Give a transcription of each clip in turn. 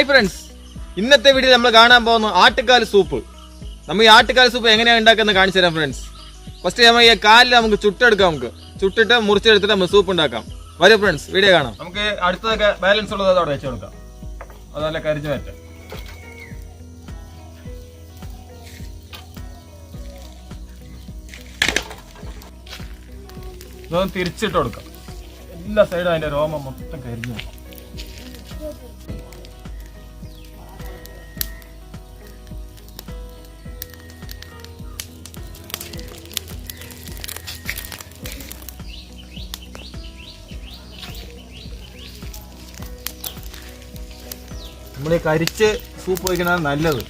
Hi friends ഇന്നത്തെ video നമ്മൾ കാണാൻ പോകുന്ന ആട്ടുകാൽ സൂപ്പ്. നമ്മൾ ഈ ആട്ടുകാൽ സൂപ്പ് എങ്ങനെയാണ് ഉണ്ടാക്കുന്നത് കാണിച്ചു തരാം ഫ്രണ്ട്സ് ഫസ്റ്റ് നമ്മൾ ഈ കാലിൽ നമുക്ക് ചുട്ടെടുക്കാം നമുക്ക്. ചുട്ടിട്ട് മുറിച്ചെടുത്തിട്ട് നമ്മൾ സൂപ്പ് ഉണ്ടാക്കാം. വരും ഫ്രണ്ട്സ് വീഡിയോ കാണാം. നമുക്ക് അടുത്തതൊക്കെ ബാലൻസ് ഉള്ളത് അവിടെ വെച്ച് കൊടുക്കാം. അതല്ല കരിഞ്ഞു മാറ്റാം ഇതൊന്ന് തിരിച്ചിട്ട് കൊടുക്കാം. എല്ലാ സൈഡും അതിന്റെ രോമം മൊത്തം കരിഞ്ഞു. നമ്മൾ ഈ കരിച്ച് സൂപ്പ് വയ്ക്കുന്നതാണ് നല്ലത്.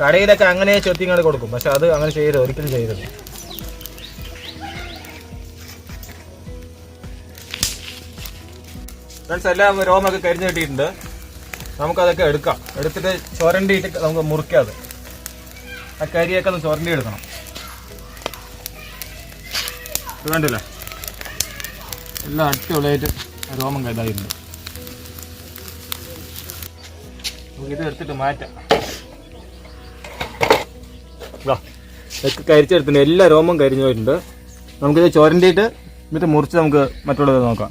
കടയിലൊക്കെ അങ്ങനെ ചെത്തിങ്ങാട് കൊടുക്കും. പക്ഷെ അത് അങ്ങനെ ചെയ്യരുത്. ഒരിക്കലും ചെയ്യരുത്. ഫ്രണ്ട്സ് എല്ലാം രോമൊക്കെ കരിഞ്ഞു കിട്ടിയിട്ടുണ്ട്. നമുക്കതൊക്കെ എടുക്കാം. എടുത്തിട്ട് ചുരണ്ടിയിട്ട് നമുക്ക് മുറിക്കാതെ ആ കരിയൊക്കെ ഒന്ന് ചുരണ്ടി എടുക്കണം. ഇത് എല്ലാം അടിപൊളിയായിട്ട് രോമം കരുതായിട്ടുണ്ട് ഇത് എടുത്തിട്ട് മാറ്റാം കരിച്ചെടുത്തിട്ടുണ്ട്. എല്ലാ രോമം കരിഞ്ഞു പോയിട്ടുണ്ട്. നമുക്കിത് ചോരണ്ടിയിട്ട് എന്നിട്ട് മുറിച്ച് നമുക്ക് മറ്റുള്ളത് നോക്കാം.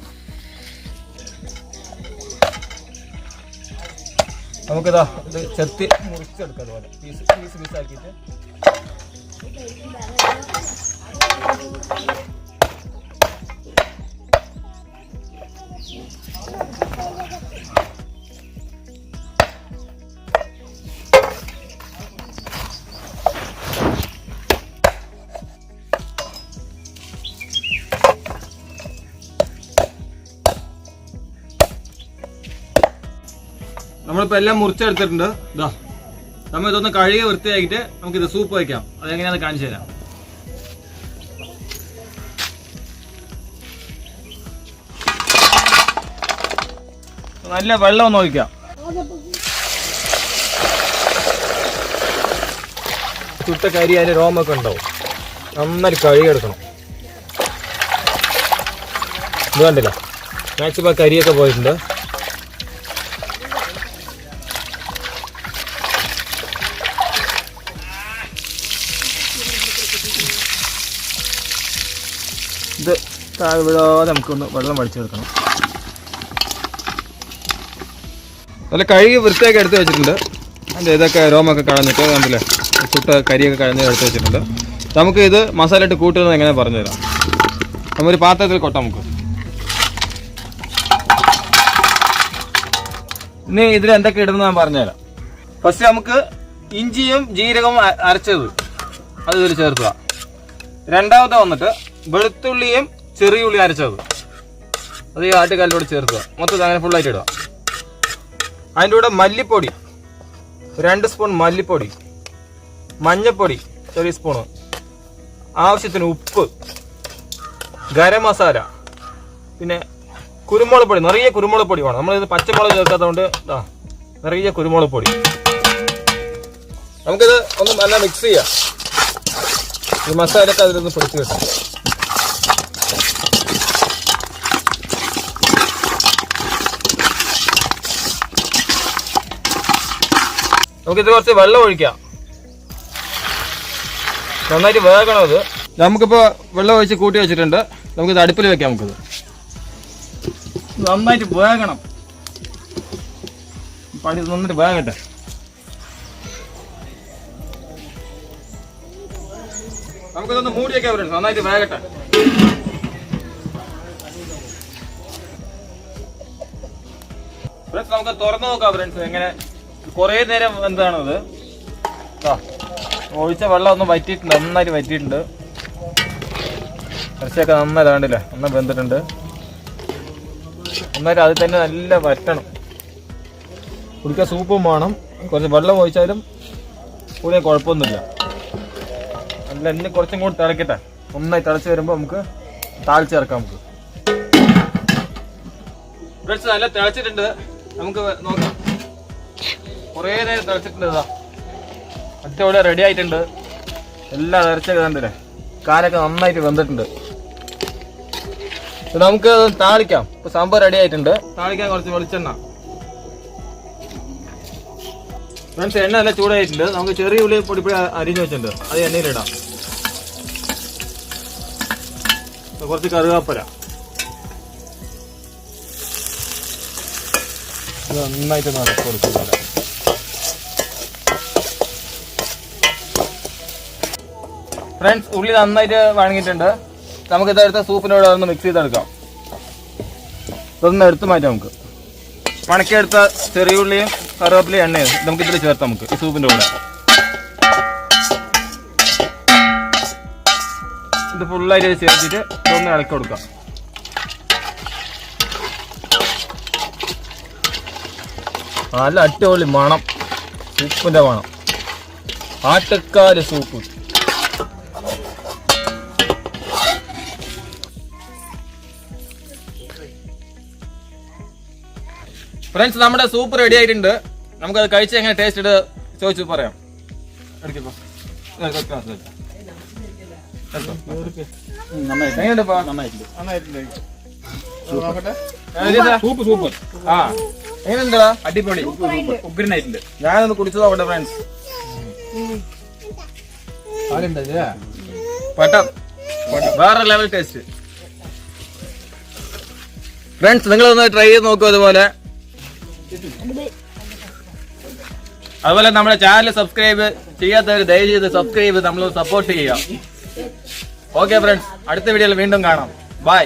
നമുക്കിതാ ഇത് ചെത്തി മുറിച്ചെടുക്കാം അതുപോലെ പീസ് പീസ് പീസ് ആക്കിയിട്ട്. നമ്മളിപ്പോൾ എല്ലാം മുറിച്ചെടുത്തിട്ടുണ്ട്. ഇതാ നമ്മൾ ഇതൊന്ന് കഴുകി നമുക്ക് ഇത് സൂപ്പ് വയ്ക്കാം അതെങ്ങനെയാണെന്ന് കാണിച്ചു തരാം. നല്ല വെള്ളം ഒന്ന് ഒഴിക്കാം. ചുട്ട കരി അതിന് രോമൊക്കെ ഉണ്ടാവും. നന്നായി കഴുകിയെടുക്കണം. ഇത് കണ്ടില്ല? മാക്സിമം കരിയൊക്കെ പോയിട്ടുണ്ട്. ഇത് താഴെ വിടാതെ നമുക്കൊന്ന് വെള്ളം വടിച്ചെടുക്കണം നല്ല കഴുകി വൃത്തിയാക്കി എടുത്ത് വെച്ചിട്ടുണ്ട്. അതിന്റെ ഇതൊക്കെ രോമൊക്കെ കളഞ്ഞിട്ട് കണ്ടില്ലേ? ചുട്ട കരിയൊക്കെ കളഞ്ഞ് എടുത്ത് വെച്ചിട്ടുണ്ട്. നമുക്ക് ഇത് മസാല ഇട്ട് കൂട്ടുന്നത് എങ്ങനെ പറഞ്ഞുതരാം നമ്മൊരു പാത്രത്തിൽ കൊട്ടാം നമുക്ക്. ഇനി ഇതിൽ എന്തൊക്കെ ഇടുന്നത് ഞാൻ പറഞ്ഞുതരാം. ഫസ്റ്റ് നമുക്ക് ഇഞ്ചിയും ജീരകവും അരച്ചത്. അത് ഇതിൽ ചേർക്കുക. രണ്ടാമത്തെ വന്നിട്ട് വെളുത്തുള്ളിയും ചെറിയ ഉള്ളി അരച്ചത്. അത് ഈ ആട്ടുകാലിലൂടെ ചേർക്കുക. മൊത്തം അങ്ങനെ ഫുള്ളായിട്ട് ഇടുക. അതിന്റെ കൂടെ മല്ലിപ്പൊടി. രണ്ട് സ്പൂൺ മല്ലിപ്പൊടി. മഞ്ഞൾപ്പൊടി ചെറിയ സ്പൂണ് ആവശ്യത്തിന് ഉപ്പ്. ഗരം മസാല. പിന്നെ കുരുമുളക് പൊടി. നിറയെ കുരുമുളക് പൊടി വേണം. നമ്മളിത് പച്ചമുളക് ചേർക്കാത്തതുകൊണ്ട് ഇതാ നിറയെ കുരുമുളക് പൊടി. നമുക്കിത് ഒന്ന് നല്ല മിക്സ് ചെയ്യാം. ഈ മസാലയൊക്കെ അതിലൊന്ന് പിടിച്ച് കിട്ടും. നമുക്കിത് കുറച്ച് വെള്ളം ഒഴിക്കാം. നന്നായിട്ട് വേഗണം അത്. നമുക്കിപ്പോൾ വെള്ളം ഒഴിച്ച് കൂട്ടി വെച്ചിട്ടുണ്ട്. നമുക്കിത് അടുപ്പിൽ വെക്കാം നമുക്കിത്. നന്നായിട്ട് വേഗണം പണി നന്നായിട്ട് വേഗട്ടെ നമുക്കിതൊന്ന് മൂടി വെക്കാൻ ഫ്രണ്ട്സ് നന്നായിട്ട് വേഗട്ടെ ഫ്രണ്ട്സ് നമുക്ക് തുറന്നു നോക്കാം ഫ്രണ്ട്സ് എങ്ങനെ കുറേ നേരം എന്താണത്? ഒഴിച്ച വെള്ളം ഒന്ന് വറ്റിയിട്ടുണ്ട് നന്നായിട്ട് വറ്റിയിട്ടുണ്ട്. ഇറച്ചിയൊക്കെ നന്നായി വേണ്ടില്ല നന്നായി വെന്തിട്ടുണ്ട്. നന്നായിട്ട് അതിൽ തന്നെ നല്ല വറ്റണം. കുടിക്കാൻ സൂപ്പും വേണം. കുറച്ച് വെള്ളം ഒഴിച്ചാലും കൂടിയ കുഴപ്പമൊന്നുമില്ല. നല്ല എണ്ണ കുറച്ചും കൂടി തിളക്കട്ടെ. നന്നായി തിളച്ച് വരുമ്പോൾ നമുക്ക് താളിച്ചിറക്കാം നമുക്ക്. ഫ്രണ്ട്സ് നല്ല തിളച്ചിട്ടുണ്ട്. നമുക്ക് നോക്കാം. കുറേ നേരം തിളച്ചിട്ടുണ്ട് ഇതാ. അടിപൊളി റെഡി ആയിട്ടുണ്ട്. എല്ലാം ഇറച്ചൊക്കെ കണ്ടില്ലേ? കാലൊക്കെ നന്നായിട്ട് വെന്തിട്ടുണ്ട്. നമുക്ക് താളിക്കാം. ഇപ്പൊ സംഭവം റെഡി ആയിട്ടുണ്ട്. താളിക്കാൻ കുറച്ച് വെളിച്ചെണ്ണ. ഫ്രണ്ട്സ് എണ്ണ നല്ല ചൂടായിട്ടുണ്ട്. നമുക്ക് ചെറിയ ഉള്ളി പൊടിപ്പൊടി അരിഞ്ഞു വെച്ചിട്ടുണ്ട്. അത് എണ്ണയിലിടാം. കുറച്ച് കറുകാപ്പര നന്നായിട്ട് നടക്കി ഫ്രണ്ട്സ് ഉള്ളി നന്നായിട്ട് വഴങ്ങിയിട്ടുണ്ട്. നമുക്ക് ഇതെടുത്ത സൂപ്പിനോട് ഒന്ന് മിക്സ് ചെയ്തെടുക്കാം. ഇതൊന്ന് എടുത്ത് മാറ്റാം നമുക്ക്. വണക്കിയെടുത്ത ചെറിയ ഉള്ളിയും കറിവേപ്പിലയും എണ്ണയും നമുക്ക് ഇതിൽ ചേർത്താം നമുക്ക് ഈ സൂപ്പിന്റെ കൂടെ. ഇത് ഫുള്ളായിട്ട് ചേർത്തിട്ട് ഇതൊന്ന് ഇളക്കി കൊടുക്കാം. നല്ല അടിപൊളി മണം. സൂപ്പിന്റെ മണം. ആട്ടക്കാര് സൂപ്പ്. ഫ്രണ്ട്സ് നമ്മുടെ സൂപ്പ് റെഡി ആയിട്ടുണ്ട്. നമുക്കത് കഴിച്ച് എങ്ങനെ ടേസ്റ്റ് ഇട്ട് ചോദിച്ചു പറയാം? സൂപ്പ് സൂപ്പർ ആ. എങ്ങനെയുണ്ടാ? അടിപൊളി. ഉഗ്രനായിട്ടുണ്ട് ഞാനൊന്ന് കുടിച്ചു നോക്കട്ടെ ഫ്രണ്ട്സ് പട്ടം. വേറെ ലെവൽ ടേസ്റ്റ് ഫ്രണ്ട്സ് നിങ്ങളൊന്ന് ട്രൈ ചെയ്ത് നോക്കൂ അതുപോലെ. അതുപോലെ നമ്മുടെ ചാനൽ സബ്സ്ക്രൈബ് ചെയ്യാത്തവർ ദയവ് ചെയ്ത് സബ്സ്ക്രൈബ് നമ്മൾ സപ്പോർട്ട് ചെയ്യുക. ഓക്കെ ഫ്രണ്ട്സ് അടുത്ത വീഡിയോയിൽ വീണ്ടും കാണാം. ബൈ